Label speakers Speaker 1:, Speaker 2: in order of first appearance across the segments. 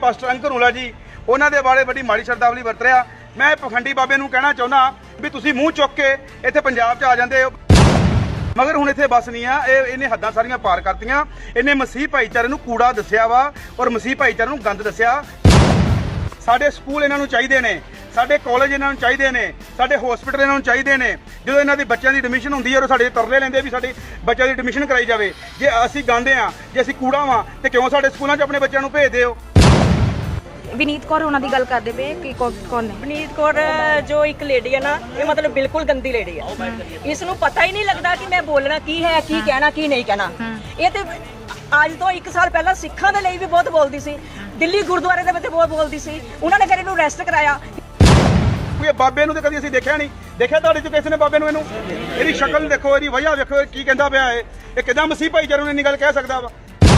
Speaker 1: Pastor ਅੰਕਰੂਲਾ ਜੀ, ਉਹਨਾਂ ਦੇ ਬਾਰੇ ਬੜੀ ਮਾੜੀ ਸ਼ਰਦਾਵਲੀ ਵਰਤ ਰਿਹਾ। ਮੈਂ ਪਖੰਡੀ ਬਾਬੇ ਨੂੰ ਕਹਿਣਾ ਚਾਹੁੰਦਾ ਵੀ ਤੁਸੀਂ ਮੂੰਹ ਚੁੱਕ ਕੇ ਇੱਥੇ ਪੰਜਾਬ 'ਚ ਆ ਜਾਂਦੇ ਹੋ। ਮਗਰ ਹੁਣ ਇੱਥੇ ਬਸ ਨਹੀਂ ਆ, ਇਹ ਇਹਨੇ ਹੱਦਾਂ ਸਾਰੀਆਂ ਪਾਰ ਕਰਤੀਆਂ। ਇਹਨੇ ਮਸੀਹ ਭਾਈਚਾਰੇ ਨੂੰ ਕੂੜਾ ਦੱਸਿਆ ਵਾ ਔਰ ਮਸੀਹ ਭਾਈਚਾਰੇ ਨੂੰ ਗੰਦ ਦੱਸਿਆ। ਸਾਡੇ ਸਕੂਲ ਇਹਨਾਂ ਨੂੰ ਚਾਹੀਦੇ ਨੇ, ਸਾਡੇ ਕਾਲਜ ਇਹਨਾਂ ਨੂੰ ਚਾਹੀਦੇ ਨੇ, ਸਾਡੇ ਹਸਪੀਟਲ ਇਹਨਾਂ ਨੂੰ ਚਾਹੀਦੇ ਨੇ। ਜਦੋਂ ਇਹਨਾਂ ਦੇ ਬੱਚਿਆਂ ਦੀ ਐਡਮਿਸ਼ਨ ਹੁੰਦੀ ਹੈ ਉਹ ਸਾਡੇ ਤਰਲੇ ਲੈਂਦੇ ਵੀ ਸਾਡੇ ਬੱਚਿਆਂ ਦੀ ਐਡਮਿਸ਼ਨ ਕਰਾਈ ਜਾਵੇ। ਜੇ ਅਸੀਂ ਗਾਉਂਦੇ ਆ ਜੇ ਅਸੀਂ ਕੂੜਾ ਵਾਂ, ਤੇ ਕਿਉਂ ਸਾਡੇ ਸਕੂਲਾਂ 'ਚ ਆਪਣੇ ਬੱਚਿਆਂ ਨੂੰ ਭੇਜਦੇ ਹੋ?
Speaker 2: ਵਿਨੀਤ ਕੌਰ ਉਹਨਾਂ ਦੀ ਗੱਲ ਕਰਦੇ ਪਏ ਕਿ ਕੌ- ਕੌਣ ਨੇ?
Speaker 3: ਪਨੀਤ ਕੌਰ ਜੋ ਇੱਕ ਲੇਡੀ ਹੈ ਨਾ ਇਹ ਮਤਲਬ ਬਿਲਕੁਲ ਗੰਦੀ ਲੇਡੀ ਹੈ ਇਸ ਨੂੰ ਪਤਾ ਹੀ ਨਹੀਂ ਲੱਗਦਾ ਕਿ ਮੈਂ ਬੋਲਣਾ ਕੀ ਹੈ ਕੀ ਕਹਿਣਾ ਕੀ ਨਹੀਂ ਕਹਿਣਾ। ਇਹ ਤੇ ਅੱਜ ਤੋਂ 1 ਸਾਲ ਪਹਿਲਾਂ ਸਿੱਖਾਂ ਦੇ ਲਈ ਵੀ ਬਹੁਤ ਬੋਲਦੀ ਸੀ। ਦਿੱਲੀ ਗੁਰਦੁਆਰੇ ਦੇ ਵਿੱਚ ਬਹੁਤ ਬੋਲਦੀ ਸੀ। ਉਹਨਾਂ ਨੇ ਫਿਰ ਇਹਨੂੰ ਅਰੈਸਟ ਕਰਾਇਆ।
Speaker 1: ਕੋਈ ਇਹ ਬਾਬੇ ਨੂੰ ਤੇ ਕਦੀ ਅਸੀਂ ਦੇਖਿਆ ਨਹੀਂ। ਦੇਖਿਆ ਤੁਹਾਡੇ ਚ ਕਿਸੇ ਨੇ ਬਾਬੇ ਨੂੰ ਇਹਨੂੰ? ਇਹਦੀ ਸ਼ਕਲ ਦੇਖੋ ਇਹਦੀ ਵਜ੍ਹਾ ਵੇਖੋ ਇਹ ਕੀ ਕਹਿੰਦਾ ਪਿਆ ਇਹ ਇਹ ਕਿਦਾਂ ਮਸੀਹ ਭਾਈਚਾਰੇ ਨੂੰ ਇੰਨੀ ਗੱਲ ਕਹਿ ਸਕਦਾ ਵਾ?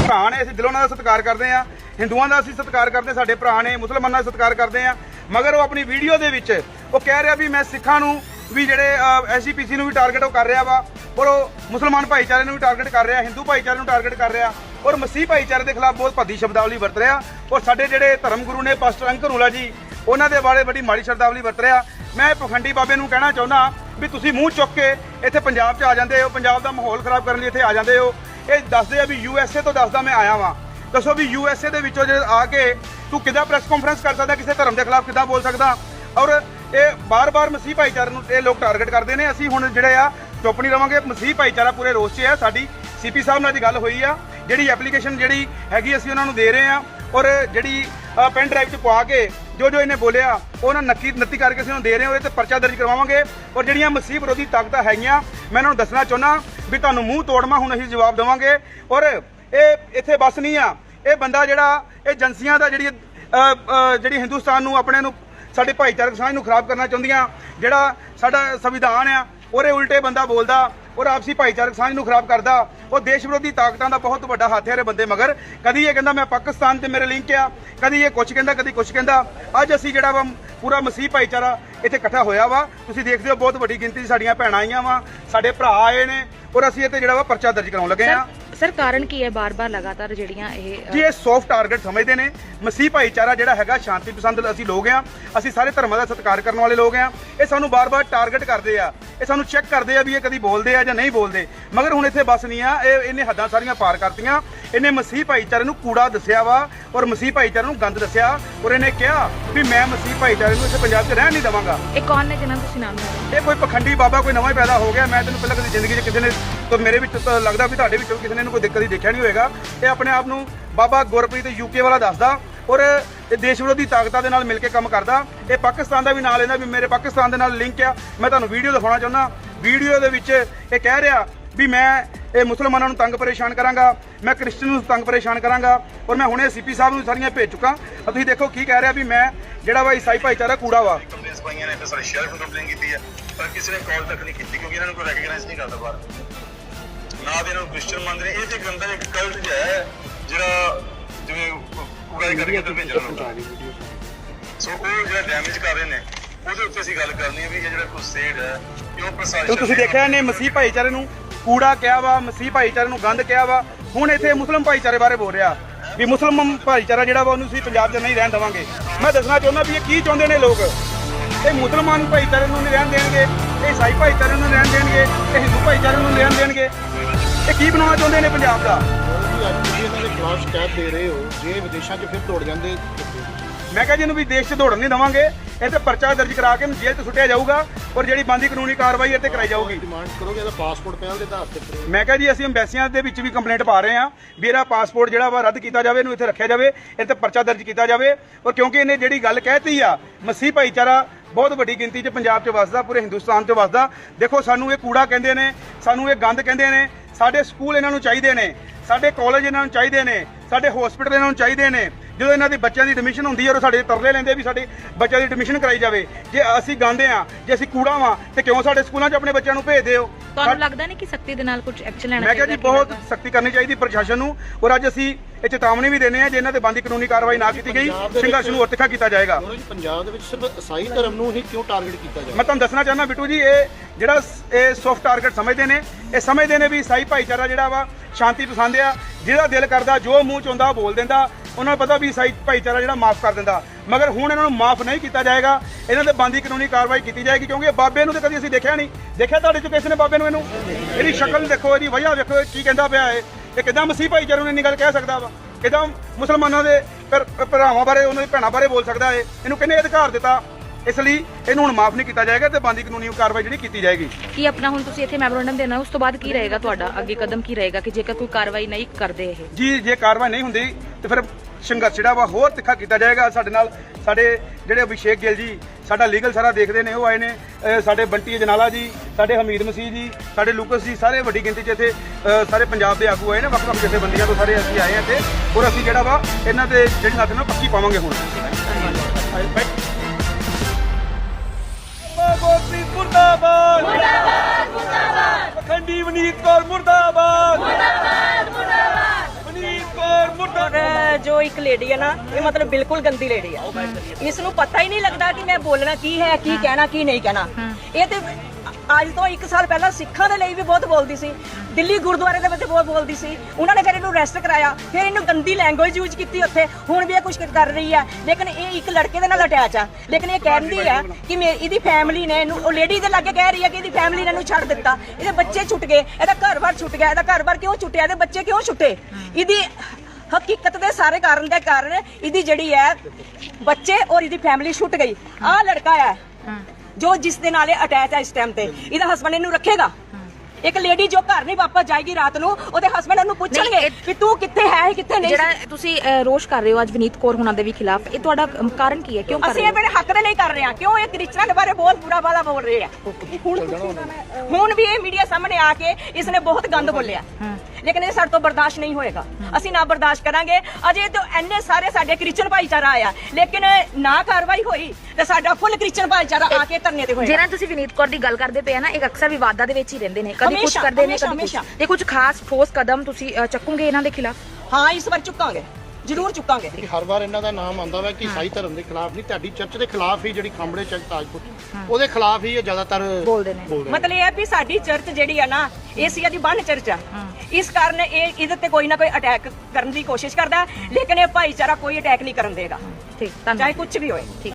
Speaker 1: ਭਰਾ ਨੇ ਅਸੀਂ ਦਿਲੋਂ ਨਾਲ ਸਤਿਕਾਰ ਕਰਦੇ ਆ ਹਿੰਦੂਆਂ ਦਾ ਅਸੀਂ ਸਤਿਕਾਰ ਕਰਦੇ, ਸਾਡੇ ਭਰਾ ਨੇ ਮੁਸਲਮਾਨਾਂ ਦਾ ਸਤਿਕਾਰ ਕਰਦੇ ਆ ਮਗਰ ਉਹ ਆਪਣੀ ਵੀਡੀਓ ਦੇ ਵਿੱਚ ਉਹ ਕਹਿ ਰਿਹਾ ਵੀ ਮੈਂ ਸਿੱਖਾਂ ਨੂੰ ਵੀ ਜਿਹੜੇ ਐਸਜੀਪੀਸੀ ਨੂੰ ਵੀ ਟਾਰਗੇਟ ਉਹ ਕਰ ਰਿਹਾ ਵਾ, ਔਰ ਉਹ ਮੁਸਲਮਾਨ ਭਾਈਚਾਰੇ ਨੂੰ ਵੀ ਟਾਰਗੇਟ ਕਰ ਰਿਹਾ, ਹਿੰਦੂ ਭਾਈਚਾਰੇ ਨੂੰ ਟਾਰਗੇਟ ਕਰ ਰਿਹਾ, ਔਰ ਮਸੀਹ ਭਾਈਚਾਰੇ ਦੇ ਖਿਲਾਫ ਬਹੁਤ ਭੱਦੀ ਸ਼ਬਦਾਵਲੀ ਵਰਤ ਰਿਹਾ, ਔਰ ਸਾਡੇ ਜਿਹੜੇ ਧਰਮ ਗੁਰੂ ਨੇ ਪਾਸਟਰ ਅੰਕਰੂਲਾ ਜੀ, ਉਹਨਾਂ ਦੇ ਬਾਰੇ ਬੜੀ ਮਾੜੀ ਸ਼ਬਦਾਵਲੀ ਵਰਤ ਰਿਹਾ। ਮੈਂ ਪਖੰਡੀ ਬਾਬੇ ਨੂੰ ਕਹਿਣਾ ਚਾਹੁੰਦਾ ਵੀ ਤੁਸੀਂ ਮੂੰਹ ਚੁੱਕ ਕੇ ਇੱਥੇ ਪੰਜਾਬ 'ਚ ਆ ਜਾਂਦੇ ਹੋ, ਪੰਜਾਬ ਦਾ ਮਾਹੌਲ ਖਰਾਬ ਕਰਨ ਲਈ ਇੱਥੇ ਆ ਜਾਂਦੇ ਹੋ। ਇਹ ਦੱਸਦੇ ਆ ਵੀ ਯੂਐਸਏ ਤੋਂ ਦੱਸਦਾ ਮੈਂ ਆਇਆ ਵਾਂ। ਦੱਸੋ ਵੀ ਯੂਐਸਏ ਦੇ ਵਿੱਚੋਂ ਜੇ ਆ ਕੇ ਤੂੰ ਕਿੱਦਾਂ ਪ੍ਰੈਸ ਕਾਨਫਰੰਸ ਕਰ ਸਕਦਾ, ਕਿਸੇ ਧਰਮ ਦੇ ਖਿਲਾਫ ਕਿੱਦਾਂ ਬੋਲ ਸਕਦਾ? ਔਰ ਇਹ ਬਾਰ-ਬਾਰ ਮਸੀਹ ਭਾਈਚਾਰੇ ਨੂੰ ਇਹ ਲੋਕ ਟਾਰਗੇਟ ਕਰਦੇ ਨੇ। ਅਸੀਂ ਹੁਣ ਜਿਹੜੇ ਆ, ਚੁੱਪ ਨਹੀਂ ਰਵਾਂਗੇ। ਮਸੀਹ ਭਾਈਚਾਰਾ ਪੂਰੇ ਰੋਸ 'ਚ ਆ ਸਾਡੀ ਸੀਪੀ ਸਾਹਿਬ ਨਾਲ ਅੱਜ ਗੱਲ ਹੋਈ ਆ। ਜਿਹੜੀ ਐਪਲੀਕੇਸ਼ਨ ਜਿਹੜੀ ਹੈਗੀ ਅਸੀਂ ਉਹਨਾਂ ਨੂੰ ਦੇ ਰਹੇ ਆ। ਔਰ ਜਿਹੜੀ ਪੈਨ ਡਰਾਈਵ 'ਚ ਪਵਾ ਕੇ ਜੋ ਜੋ ਇਹਨੇ ਬੋਲਿਆ, ਉਹ ਉਹਨਾਂ ਨੱਕੀ ਨੱਤੀ ਕਰਕੇ ਅਸੀਂ ਉਹਨੂੰ ਦੇ ਰਹੇ ਹਾਂ ਉਹਦੇ ਤੇ ਪਰਚਾ ਦਰਜ ਕਰਵਾਵਾਂਗੇ। ਔਰ ਜਿਹੜੀਆਂ ਮਸੀਹ ਵਿਰੋਧੀ ਤਾਕਤਾਂ ਹੈਗੀਆਂ, ਮੈਂ ਉਹਨਾਂ ਨੂੰ ਦੱਸਣਾ ਚਾਹੁੰਦਾ ਵੀ ਤੁਹਾਨੂੰ ਮੂੰਹ ਤੋੜਮਾ, ਹੁਣ ਅਸੀਂ ਜਵਾਬ ਦੇਵਾਂਗੇ। ਔਰ ਇਹ ਇੱਥੇ ਬਸ ਨਹੀਂ ਆ। ਇਹ ਬੰਦਾ ਜਿਹੜਾ ਇਹ ਏਜੰਸੀਆਂ ਦਾ ਜਿਹੜੀ ਜਿਹੜੀ ਹਿੰਦੁਸਤਾਨ ਨੂੰ ਆਪਣੇ ਨੂੰ ਸਾਡੇ ਭਾਈਚਾਰਕ ਸਾਂਝ ਨੂੰ ਖਰਾਬ ਕਰਨਾ ਚਾਹੁੰਦੀਆਂ ਜਿਹੜਾ ਸਾਡਾ ਸੰਵਿਧਾਨ ਆ ਉਹਦੇ ਉਲਟੇ ਬੰਦਾ ਬੋਲਦਾ ਔਰ ਆਪਸੀ ਭਾਈਚਾਰਕ ਸਾਂਝ ਨੂੰ ਖਰਾਬ ਕਰਦਾ ਉਹ ਦੇਸ਼ ਵਿਰੋਧੀ ਤਾਕਤਾਂ ਦਾ ਬਹੁਤ ਵੱਡਾ ਹੱਥ ਹੈ ਇਹ ਬੰਦੇ ਮਗਰ। ਕਦੀ ਇਹ ਕਹਿੰਦਾ ਮੈਂ ਪਾਕਿਸਤਾਨ ਤੇ ਮੇਰੇ ਲਿੰਕ ਆ। ਕਦੀ ਇਹ ਕੁਛ ਕਹਿੰਦਾ ਕਦੀ ਕੁਛ ਕਹਿੰਦਾ। ਅੱਜ ਅਸੀਂ ਜਿਹੜਾ ਵਾ ਪੂਰਾ ਮਸੀਹ ਭਾਈਚਾਰਾ ਇੱਥੇ ਇਕੱਠਾ ਹੋਇਆ ਵਾ। ਤੁਸੀਂ ਦੇਖਦੇ ਹੋ ਬਹੁਤ ਵੱਡੀ ਗਿਣਤੀ ਸਾਡੀਆਂ ਭੈਣਾਂ ਆਈਆਂ ਵਾ ਸਾਡੇ ਭਰਾ ਆਏ ਨੇ ਔਰ ਅਸੀਂ ਇੱਥੇ ਜਿਹੜਾ ਵਾ ਪਰਚਾ ਦਰਜ ਕਰਾਉਣ ਲੱਗੇ ਆ
Speaker 2: ਸਰ ਕਾਰਨ ਕੀ ਹੈ? ਬਾਰ-ਬਾਰ ਲਗਾਤਾਰ ਜਿਹੜੀਆਂ ਇਹ ਅ,
Speaker 1: ਜੀ ਇਹ ਸੌਫਟ ਟਾਰਗੇਟ ਸਮਝਦੇ ਨੇ। ਮਸੀਹ ਭਾਈਚਾਰਾ ਜਿਹੜਾ ਹੈਗਾ ਸ਼ਾਂਤੀ ਪਸੰਦ ਅਸੀਂ ਲੋਕ ਆ ਅਸੀਂ ਸਾਰੇ ਧਰਮਾਂ ਦਾ ਸਤਿਕਾਰ ਕਰਨ ਵਾਲੇ ਲੋਕ ਆ ਇਹ ਸਾਨੂੰ ਬਾਰ-ਬਾਰ ਟਾਰਗੇਟ ਕਰਦੇ ਆ। ਇਹ ਸਾਨੂੰ ਚੈੱਕ ਕਰਦੇ ਆ ਵੀ ਇਹ ਕਦੀ ਬੋਲਦੇ ਆ ਜਾਂ ਨਹੀਂ ਬੋਲਦੇ। ਮਗਰ ਹੁਣ ਇੱਥੇ ਬਸ ਨਹੀਂ ਆ। ਇਹ ਇਹਨੇ ਹੱਦਾਂ ਸਾਰੀਆਂ ਪਾਰ ਕਰਤੀਆਂ। ਇਹਨੇ ਮਸੀਹ ਭਾਈਚਾਰੇ ਨੂੰ ਕੂੜਾ ਦੱਸਿਆ ਵਾ ਔਰ ਮਸੀਹ ਭਾਈਚਾਰੇ ਨੂੰ ਗੰਦ ਦੱਸਿਆ ਔਰ ਇਹਨੇ ਕਿਹਾ ਵੀ ਮੈਂ ਮਸੀਹ ਭਾਈਚਾਰੇ ਨੂੰ ਇੱਥੇ ਪੰਜਾਬ 'ਚ ਰਹਿਣ ਨਹੀਂ ਦਵਾਂਗਾ।
Speaker 2: ਇਹ ਕੌਣ ਨੇ ਜਿਨ੍ਹਾਂ ਦਾ ਤੁਸੀਂ ਨਾਮ ਲਿਆ
Speaker 1: ਇਹ ਕੋਈ ਪਖੰਡੀ ਬਾਬਾ ਕੋਈ ਨਵਾਂ ਹੀ ਪੈਦਾ ਹੋ ਗਿਆ। ਮੈਂ ਤੈਨੂੰ ਪਹਿਲਾਂ ਕਦੀ ਜ਼ਿੰਦਗੀ 'ਚ ਕਿਸੇ ਨੇ ਤਾਂ ਮੇਰੇ ਵਿੱਚ ਤਾਂ ਲੱਗਦਾ ਵੀ ਤੁਹਾਡੇ ਵਿੱਚੋਂ ਕਿਸੇ ਨੇ ਇਹਨੂੰ ਕੋਈ ਦਿੱਕਤ ਹੀ ਦੇਖਿਆ ਨਹੀਂ ਹੋਏਗਾ ਇਹ ਆਪਣੇ ਆਪ ਨੂੰ ਬਾਬਾ ਗੁਰਪ੍ਰੀਤ ਯੂਕੇ ਵਾਲਾ ਦੱਸਦਾ ਔਰ ਇਹ ਦੇਸ਼ ਵਿਰੋਧੀ ਤਾਕਤਾਂ ਦੇ ਨਾਲ ਮਿਲ ਕੇ ਕੰਮ ਕਰਦਾ। ਇਹ ਪਾਕਿਸਤਾਨ ਦਾ ਵੀ ਨਾਲ ਲੈਂਦਾ ਵੀ ਮੇਰੇ ਪਾਕਿਸਤਾਨ ਦੇ ਨਾਲ ਲਿੰਕ ਆ। ਮੈਂ ਤੁਹਾਨੂੰ ਵੀਡੀਓ ਦਿਖਾਉਣਾ ਚਾਹੁੰਦਾ। ਵੀਡੀਓ ਦੇ ਵਿੱਚ ਇਹ ਕਹਿ ਰਿਹਾ ਵੀ ਮੈਂ ਇਹ ਮੁਸਲਮਾਨਾਂ ਨੂੰ ਤੰਗ ਪਰੇਸ਼ਾਨ ਕਰਾਂਗਾ ਮੈਂ ਕ੍ਰਿਸਚਨ ਨੂੰ ਤੰਗ ਪਰੇਸ਼ਾਨ ਕਰਾਂਗਾ ਔਰ ਮੈਂ ਹੁਣੇ ਸੀਪੀ ਸਾਹਿਬ ਨੂੰ ਸਾਰੀਆਂ ਭੇਜ ਚੁੱਕਾ। ਆ ਤੁਸੀਂ ਦੇਖੋ ਕੀ ਕਹਿ ਰਿਹਾ ਵੀ ਮੈਂ ਜਿਹੜਾ ਵਾ ਈਸਾਈ ਭਾਈਚਾਰਾ ਕੂੜਾ ਵਾ।
Speaker 4: ਕੰਪਲੇਂਟਸ ਪਾਈਆਂ ਨੇ ਤੇ ਸਾਰੇ ਸ਼ਹਿਰ ਨੂੰ ਕੰਪਲੇਨ ਕੀਤੀ ਹੈ ਪਰ ਕਿਸੇ ਨੇ ਕਾਲ ਤੱਕ ਨਹੀਂ ਕੀਤੀ ਕਿਉਂਕਿ ਇਹਨਾਂ ਨੂੰ ਕੋਈ ਰੈਕਗਨਾਈਜ਼ ਨਹੀਂ ਕਰਦਾ ਬਾਹਰ। ਨਾ ਦੇ ਇਹਨਾਂ ਨੂੰ ਕ੍ਰਿਸਚੀਅਨ ਮੰਨਦੇ ਨੇ। ਇਹ ਤੇ ਗੰਦਾ ਇੱਕ ਕਲਟ ਜਿਹਾ ਹੈ ਜਿਹੜਾ ਜਿਵੇਂ ਕੂੜਾ ਹੀ ਕਰਕੇ ਤੇ ਭੇਜਣਾ ਹੁੰਦਾ। ਸੋ ਉਹ ਜਿਹੜਾ ਡੈਮੇਜ ਕਰ ਰਹੇ ਨੇ ਉਹਦੇ ਉੱਤੇ ਅਸੀਂ ਗੱਲ ਕਰਨੀ ਹੈ ਵੀ ਇਹ ਜਿਹੜਾ ਕ੍ਰੂਸੇਡ ਹੈ ਕਿਉਂ ਪ੍ਰਸ਼ਾਸਨ
Speaker 1: ਤੁਸੀਂ ਦੇਖਿਆ ਇਹਨੇ ਮਸੀਹ ਭਾਈਚਾਰੇ ਨੂੰ ਕੂੜਾ ਕਿਹਾ ਵਾ, ਮਸੀਹ ਭਾਈਚਾਰੇ ਨੂੰ ਗੰਦ ਕਿਹਾ ਵਾ, ਹੁਣ ਇੱਥੇ ਮੁਸਲਮ ਭਾਈਚਾਰੇ ਬਾਰੇ ਬੋਲ ਰਿਹਾ। ਵੀ ਮੁਸਲਮਾਨ ਭਾਈਚਾਰਾ ਜਿਹੜਾ ਵਾ, ਉਹਨੂੰ ਅਸੀਂ ਪੰਜਾਬ 'ਚ ਨਹੀਂ ਰਹਿਣ ਦੇਵਾਂਗੇ। ਮੈਂ ਦੱਸਣਾ ਚਾਹੁੰਦਾ ਵੀ ਇਹ ਕੀ ਚਾਹੁੰਦੇ ਨੇ ਲੋਕ? ਇਹ ਮੁਸਲਮਾਨ ਭਾਈਚਾਰੇ ਨੂੰ ਨਹੀਂ ਰਹਿਣ ਦੇਣਗੇ, ਇਹ ਈਸਾਈ ਭਾਈਚਾਰੇ ਨੂੰ ਨਹੀਂ ਰਹਿਣ ਦੇਣਗੇ, ਇਹ ਹਿੰਦੂ ਭਾਈਚਾਰੇ ਨੂੰ ਨਹੀਂ ਰਹਿਣ ਦੇਣਗੇ। ਇਹ ਕੀ ਬਣਾਉਣਾ ਚਾਹੁੰਦੇ ਨੇ ਪੰਜਾਬ ਦਾ?
Speaker 5: ਅੱਜ ਤੁਸੀਂ ਇਹਨਾਂ ਦੇ ਖਿਲਾਫ ਸ਼ਿਕਾਇਤ ਦੇ ਰਹੇ ਹੋ, ਜੇ ਵਿਦੇਸ਼ਾਂ 'ਚ ਫਿਰ ਤੋੜ ਜਾਂਦੇ
Speaker 1: ਮੈਂ ਕਿਹਾ ਜੀ ਇਹਨੂੰ ਵੀ ਦੇਸ਼ 'ਚ ਦੌੜਨ ਨਹੀਂ ਦੇਵਾਂਗੇ। ਇਹ ਤੇ ਪਰਚਾ ਦਰਜ ਕਰਾ ਕੇ ਜੇਲ੍ਹ 'ਚ ਸੁੱਟਿਆ ਜਾਊਗਾ ਔਰ ਜਿਹੜੀ ਬੰਦੀ ਕਾਨੂੰਨੀ ਕਾਰਵਾਈ ਇਹ ਤੇ ਕਰਾਈ ਜਾਊਗੀ।
Speaker 5: ਡਿਮਾਂਡ ਕਰੋਗੇ ਇਹਦਾ ਪਾਸਪੋਰਟ ਪਹਿਲ ਦੇ ਆਧਾਰ ਤੇ।
Speaker 1: ਮੈਂ ਕਿਹਾ ਜੀ ਅਸੀਂ ਅੰਬੈਸੀਆਂ ਦੇ ਵਿੱਚ ਵੀ ਕੰਪਲੇਂਟ ਪਾ ਰਹੇ ਹਾਂ ਵੀ ਇਹਦਾ ਪਾਸਪੋਰਟ ਜਿਹੜਾ ਵਾ ਰੱਦ ਕੀਤਾ ਜਾਵੇ ਇਹਨੂੰ ਇੱਥੇ ਰੱਖਿਆ ਜਾਵੇ ਇਹ ਤੇ ਪਰਚਾ ਦਰਜ ਕੀਤਾ ਜਾਵੇ। ਔਰ ਕਿਉਂਕਿ ਇਹਨੇ ਜਿਹੜੀ ਗੱਲ ਕਹਿਤੀ ਆ ਮਸੀਹ ਭਾਈਚਾਰਾ ਬਹੁਤ ਵੱਡੀ ਗਿਣਤੀ 'ਚ ਪੰਜਾਬ 'ਚ ਵਸਦਾ ਪੂਰੇ ਹਿੰਦੁਸਤਾਨ 'ਚ ਵਸਦਾ। ਦੇਖੋ ਸਾਨੂੰ ਇਹ ਕੂੜਾ ਕਹਿੰਦੇ ਨੇ ਸਾਨੂੰ ਇਹ ਗੰਦ ਕਹਿੰਦੇ ਨੇ ਸਾਡੇ ਸਕੂਲ ਇਹਨਾਂ ਨੂੰ ਚਾਹੀਦੇ ਨੇ ਸਾਡੇ ਕਾਲਜ ਇਹਨਾਂ ਨੂੰ ਚਾਹੀਦੇ ਨੇ ਸਾਡੇ ਹਸਪੀਟਲ ਇਹਨਾਂ ਨੂੰ ਚਾਹੀਦੇ ਨੇ। ਜਦੋਂ ਇਹਨਾਂ ਦੀ ਬੱਚਿਆਂ ਦੀ ਐਡਮਿਸ਼ਨ ਹੁੰਦੀ ਹੈ ਉਹ ਸਾਡੇ ਤਰਲੇ ਲੈਂਦੇ ਵੀ ਸਾਡੇ ਬੱਚਿਆਂ ਦੀ ਐਡਮਿਸ਼ਨ ਕਰਾਈ ਜਾਵੇ ਜੇ ਅਸੀਂ ਗਾਉਂਦੇ ਆ ਜੇ ਅਸੀਂ ਕੂੜਾ ਵਾਂ ਤੇ ਕਿਉਂ ਸਾਡੇ ਸਕੂਲਾਂ 'ਚ ਆਪਣੇ ਬੱਚਿਆਂ ਨੂੰ ਭੇਜਦੇ ਹੋ?
Speaker 2: ਤੁਹਾਨੂੰ ਲੱਗਦਾ ਨਹੀਂ ਕਿ ਸਖਤੀ ਦੇ ਨਾਲ ਕੁਝ ਐਕਸ਼ਨ ਲੈਣਾ
Speaker 1: ਮੈਂ ਕਿਹਾ ਜੀ ਬਹੁਤ ਸਖਤੀ ਕਰਨੀ ਚਾਹੀਦੀ ਪ੍ਰਸ਼ਾਸਨ ਨੂੰ ਔਰ ਅੱਜ ਅਸੀਂ ਇਹ ਚੇਤਾਵਨੀ ਵੀ ਦਿੰਦੇ ਹਾਂ ਜੇ ਇਹਨਾਂ ਤੇ ਬੰਦੀ ਕਾਨੂੰਨੀ ਕਾਰਵਾਈ ਨਾ ਕੀਤੀ ਗਈ ਸੰਘਰਸ਼ ਨੂੰ ਹੋਰ ਤਿੱਖਾ ਕੀਤਾ ਜਾਏਗਾ।
Speaker 5: ਪੰਜਾਬ ਦੇ ਵਿੱਚ ਸਿਰਫ ਈਸਾਈ ਧਰਮ ਨੂੰ ਹੀ ਕਿਉਂ ਟਾਰਗੇਟ ਕੀਤਾ ਜਾਂਦਾ
Speaker 1: ਮੈਂ ਤੁਹਾਨੂੰ ਦੱਸਣਾ ਚਾਹੁੰਦਾ ਬਿੱਟੂ ਜੀ ਇਹ ਜਿਹੜਾ ਇਹ ਸੌਫਟ ਟਾਰਗੇਟ ਸਮਝਦੇ ਨੇ ਇਹ ਸਮਝਦੇ ਨੇ ਵੀ ਈਸਾਈ ਭਾਈਚਾਰਾ ਜਿਹੜਾ ਵਾ ਸ਼ਾਂਤੀ ਪਸੰਦ ਆ ਜਿਹਦਾ ਦਿਲ ਕਰਦਾ ਜੋ ਮੂੰਹ ਚ ਆਉਂਦਾ ਉਹ ਬੋਲ ਦਿੰਦਾ ਉਹਨਾਂ ਨੂੰ ਪਤਾ ਵੀ ਈਸਾਈ ਭਾਈਚਾਰਾ ਜਿਹੜਾ ਮਾਫ ਕਰ ਦਿੰਦਾ। ਮਗਰ ਹੁਣ ਇਹਨਾਂ ਨੂੰ ਮਾਫ ਨਹੀਂ ਕੀਤਾ ਜਾਏਗਾ। ਇਹਨਾਂ ਦੇ ਬੰਦੀ ਕਾਨੂੰਨੀ ਕਾਰਵਾਈ ਕੀਤੀ ਜਾਏਗੀ ਕਿਉਂਕਿ ਬਾਬੇ ਨੂੰ ਤਾਂ ਕਦੀ ਅਸੀਂ ਦੇਖਿਆ ਨਹੀਂ। ਦੇਖਿਆ ਤੁਹਾਡੇ 'ਚੋਂ ਕਿਸੇ ਨੇ ਬਾਬੇ ਨੂੰ ਇਹਨੂੰ? ਇਹਦੀ ਸ਼ਕਲ ਦੇਖੋ, ਇਹਦੀ ਵਜ੍ਹਾ ਵੇਖੋ ਇਹ ਕੀ ਕਹਿੰਦਾ ਪਿਆ ਹੈ ਇਹ ਕਿਦਾਂ ਮਸੀਹ ਭਾਈਚਾਰੇ ਨੂੰ ਇੰਨੀ ਗੱਲ ਕਹਿ ਸਕਦਾ ਵਾ? ਕਿਦਾਂ ਮੁਸਲਮਾਨਾਂ ਦੇ ਭਰ- ਭਰਾਵਾਂ ਬਾਰੇ, ਉਹਨਾਂ ਦੀ ਭੈਣਾਂ ਬਾਰੇ ਬੋਲ ਸਕਦਾ ਏ ਇਹਨੂੰ ਕਿਹਨੇ ਅਧਿਕਾਰ ਦਿੱਤਾ? ਇਸ ਲਈ ਇਹਨੂੰ ਹੁਣ ਮਾਫ ਨਹੀਂ ਕੀਤਾ ਜਾਏਗਾ ਤੇ ਬੰਦੀ ਕਾਨੂੰਨੀ ਕਾਰਵਾਈ ਜਿਹੜੀ ਕੀਤੀ ਜਾਏਗੀ।
Speaker 2: ਕੀ ਆਪਣਾ ਹੁਣ ਤੁਸੀਂ ਇੱਥੇ ਮੈਮੋਰੰਡਮ ਦੇਣਾ ਉਸ ਤੋਂ ਬਾਅਦ ਕੀ ਰਹੇਗਾ ਤੁਹਾਡਾ? ਅੱਗੇ ਕਦਮ ਕੀ ਰਹੇਗਾ ਕਿ ਜੇਕਰ ਕੋਈ ਕਾਰਵਾਈ ਨਹੀਂ ਕਰਦੇ ਇਹ?
Speaker 1: ਜੀ ਜੇ ਕਾਰਵਾਈ ਨਹੀਂ ਹੁੰਦੀ ਤੇ ਫਿਰ ਸੰਘਰਸ਼ ਜਿਹੜਾ ਵਾ ਹੋਰ ਤਿੱਖਾ ਕੀਤਾ ਜਾਏਗਾ। ਸਾਡੇ ਨਾਲ ਸਾਡੇ ਜਿਹੜੇ ਅਭਿਸ਼ੇਕ ਗਿੱਲ ਜੀ ਸਾਡਾ ਲੀਗਲ ਸਾਰਾ ਦੇਖਦੇ ਨੇ ਉਹ ਆਏ ਨੇ। ਸਾਡੇ ਬੰਟੀ ਜਨਾਲਾ ਜੀ ਸਾਡੇ ਹਮੀਦ ਮਸੀਹ ਜੀ ਸਾਡੇ ਲੂਕਸ ਜੀ ਸਾਰੇ ਵੱਡੀ ਗਿਣਤੀ 'ਚ ਇੱਥੇ ਸਾਰੇ ਪੰਜਾਬ ਦੇ ਆਗੂ ਆਏ ਨੇ ਵੱਖ ਵੱਖ ਜਥੇਬੰਦੀਆਂ ਤੋਂ ਸਾਰੇ ਅਸੀਂ ਆਏ ਹਾਂ ਇੱਥੇ। ਔਰ ਅਸੀਂ ਜਿਹੜਾ ਵਾ ਇਹਨਾਂ ਦੇ ਜਿਹੜੀ ਹੱਥ ਨਾਲ ਪੱਕੀ ਪਾਵਾਂਗੇ ਹੁਣ।
Speaker 6: ਵਨੀਤ ਕੌਰ ਮੁਰਦਾਬਾਦ। ਮੁਰਦਾਬਾਦ ਮੁਰਦਾਬਾਦ। ਵਨੀਤ ਕੌਰ ਮੁਰਦਾਬਾਦ।
Speaker 3: ਜੋ ਇੱਕ ਲੇਡੀ ਹੈ ਨਾ ਇਹ ਮਤਲਬ ਬਿਲਕੁਲ ਗੰਦੀ ਲੇਡੀ ਹੈ ਇਸ ਨੂੰ ਪਤਾ ਹੀ ਨਹੀਂ ਲੱਗਦਾ ਕਿ ਮੈਂ ਬੋਲਣਾ ਕੀ ਹੈ ਕੀ ਕਹਿਣਾ ਕੀ ਨਹੀਂ ਕਹਿਣਾ। ਇਹ ਤੇ ਅੱਜ ਤੋਂ 1 ਸਾਲ ਪਹਿਲਾਂ ਸਿੱਖਾਂ ਦੇ ਲਈ ਵੀ ਬਹੁਤ ਬੋਲਦੀ ਸੀ। ਦਿੱਲੀ ਗੁਰਦੁਆਰੇ ਦੇ ਵਿੱਚ ਬਹੁਤ ਬੋਲਦੀ ਸੀ। ਉਹਨਾਂ ਨੇ ਫਿਰ ਇਹਨੂੰ ਅਰੈਸਟ ਕਰਾਇਆ। ਫਿਰ ਇਹਨੂੰ ਗੰਦੀ ਲੈਂਗੁਏਜ ਯੂਜ਼ ਕੀਤੀ ਉੱਥੇ। ਹੁਣ ਵੀ ਇਹ ਕੁਝ ਕਰ ਰਹੀ ਹੈ। ਲੇਕਿਨ ਇਹ ਇੱਕ ਲੜਕੇ ਦੇ ਨਾਲ ਅਟੈਚ ਆ। ਲੇਕਿਨ ਇਹ ਕਹਿੰਦੀ ਹੈ ਕਿ ਮੇ ਇਹਦੀ ਫੈਮਿਲੀ ਨੇ ਇਹਨੂੰ ਉਹ ਲੇਡੀ ਦੇ ਲਾਗੇ ਕਹਿ ਰਹੀ ਹੈ ਕਿ ਇਹਦੀ ਫੈਮਿਲੀ ਨੇ ਇਹਨੂੰ ਛੱਡ ਦਿੱਤਾ। ਇਹਦੇ ਬੱਚੇ ਛੁੱਟ ਗਏ। ਇਹਦਾ ਘਰ-ਬਾਰ ਛੁੱਟ ਗਿਆ। ਇਹਦਾ ਘਰ-ਬਾਰ ਕਿਉਂ ਛੁੱਟਿਆ? ਇਹਦੇ ਬੱਚੇ ਕਿਉਂ ਛੁੱਟੇ? ਇਹਦੀ ਹਕੀਕਤ ਦੇ ਸਾਰੇ ਕਾਰਨ ਦੇ ਕਾਰਨ ਇਹਦੀ ਜਿਹੜੀ ਹੈ ਬੱਚੇ ਔਰ ਇਹਦੀ ਫੈਮਿਲੀ ਛੁੱਟ ਗਈ। ਆਹ ਲੜਕਾ ਹੈ। ਜੋ ਜਿਸ ਦੇ ਨਾਲ ਇਹ ਅਟੈਚ ਹੈ ਇਸ ਟਾਈਮ ਤੇ ਇਹਦਾ ਹਸਬੰਡ ਇਹਨੂੰ ਰੱਖੇਗਾ? ਇੱਕ ਲੇਡੀ ਜੋ ਘਰ ਨਹੀਂ ਵਾਪਸ ਜਾਏਗੀ ਰਾਤ ਨੂੰ ਉਹਦੇ ਹਸਬੰਡ ਉਹਨੂੰ ਪੁੱਛਣਗੇ ਕਿ ਤੂੰ ਕਿੱਥੇ ਹੈ ਕਿੱਥੇ ਨਹੀਂ?
Speaker 2: ਜਿਹੜਾ ਤੁਸੀਂ ਰੋਸ਼ ਕਰ ਰਹੇ ਹੋ ਅੱਜ ਵਿਨੀਤ ਕੌਰ ਹੁਣਾਂ ਦੇ ਵੀ ਖਿਲਾਫ ਇਹ ਤੁਹਾਡਾ ਕਾਰਨ ਕੀ ਹੈ? ਕਿਉਂ ਕਰ
Speaker 3: ਅਸੀਂ ਇਹ ਮੇਰੇ ਹੱਕ ਦੇ ਲਈ ਕਰ ਰਹੇ ਹਾਂ। ਕਿਉਂ ਇਹ ਕ੍ਰਿਸਚਨਾਂ ਦੇ ਬਾਰੇ ਬਹੁਤ ਬੁਰਾ ਵਾਲਾ ਬੋਲ ਰਹੇ ਆ? ਹੁਣ ਹੁਣ ਵੀ ਇਹ ਮੀਡੀਆ ਸਾਹਮਣੇ ਆ ਕੇ ਇਸਨੇ ਬਹੁਤ ਗੰਦ ਬੋਲਿਆ। ਲੇਕਿਨ ਇਹ ਸਾਡੇ ਤੋਂ ਬਰਦਾਸ਼ਤ ਨਹੀਂ ਹੋਏਗਾ। ਅਸੀਂ ਨਾ ਬਰਦਾਸ਼ਤ ਕਰਾਂਗੇ। ਅਜੇ ਤਾਂ ਐਨੇ ਸਾਰੇ ਸਾਡੇ ਕ੍ਰਿਸਚਨ ਭਾਈਚਾਰਾ ਆਇਆ। ਲੇਕਿਨ ਨਾ ਕਾਰਵਾਈ ਹੋਈ ਤੇ ਸਾਡਾ ਫੁੱਲ ਕ੍ਰਿਸਚਨ ਭਾਈਚਾਰਾ ਆ ਕੇ ਧਰਨੇ ਤੇ ਹੋਏਗਾ।
Speaker 2: ਜਿਹੜਾ ਤੁਸੀਂ ਵਿਨੀਤ ਕੌਰ ਦੀ ਗੱਲ ਕਰਦੇ ਪਏ ਆ ਨਾ ਇਹ ਅਕਸਰ ਵਿਵਾਦਾਂ ਦੇ ਵਿੱਚ ਹੀ ਰਹਿੰਦੇ ਨੇ। ਕਦੀ ਕੁਝ ਕਰਦੇ ਨੇ ਕਦੀ ਕੁਝ। ਤੇ ਕੁਝ ਖਾਸ ਠੋਸ ਕਦਮ ਤੁਸੀਂ ਚੱਕੋਗੇ ਇਹਨਾਂ ਦੇ ਖਿਲਾਫ?
Speaker 3: ਹਾਂ ਇਸ ਵਾਰ ਚੁੱਕਾਂਗੇ। ਜ਼ਰੂਰ ਚੁੱਕਾਂਗੇ।
Speaker 5: ਕਿ ਹਰ ਵਾਰ ਇਹਨਾਂ ਦਾ ਨਾਮ ਆਉਂਦਾ ਵਾ ਕਿ ਈਸਾਈ ਧਰਮ ਦੇ ਖਿਲਾਫ ਨਹੀਂ ਤੁਹਾਡੀ ਚਰਚ ਦੇ ਖਿਲਾਫ ਹੀ ਜਿਹੜੀ ਖਾਂਬੜੇ ਚਰਚ ਤਾਜਪੁਰ ਉਹਦੇ ਖਿਲਾਫ ਹੀ ਇਹ ਜ਼ਿਆਦਾਤਰ
Speaker 2: ਬੋਲਦੇ ਨੇ।
Speaker 3: ਮਤਲਬ ਇਹ ਹੈ ਵੀ ਸਾਡੀ ਚਰਚ ਜਿਹੜੀ ਆ ਨਾ ਏਸੀਆ ਦੀ ਬੰਨ ਚਰਚ ਆ। ਇਸ ਕਾਰਨ ਇਹ ਇਹਦੇ ਤੇ ਕੋਈ ਨਾ ਕੋਈ ਅਟੈਕ ਕਰਨ ਦੀ ਕੋਸ਼ਿਸ਼ ਕਰਦਾ ਲੇਕਿਨ ਇਹ ਭਾਈਚਾਰਾ ਕੋਈ ਅਟੈਕ ਨਹੀਂ ਕਰਨ ਦੇਗਾ।
Speaker 2: ਠੀਕ
Speaker 3: ਚਾਹੇ ਕੁਝ ਵੀ ਹੋਏ।
Speaker 2: ਠੀਕ।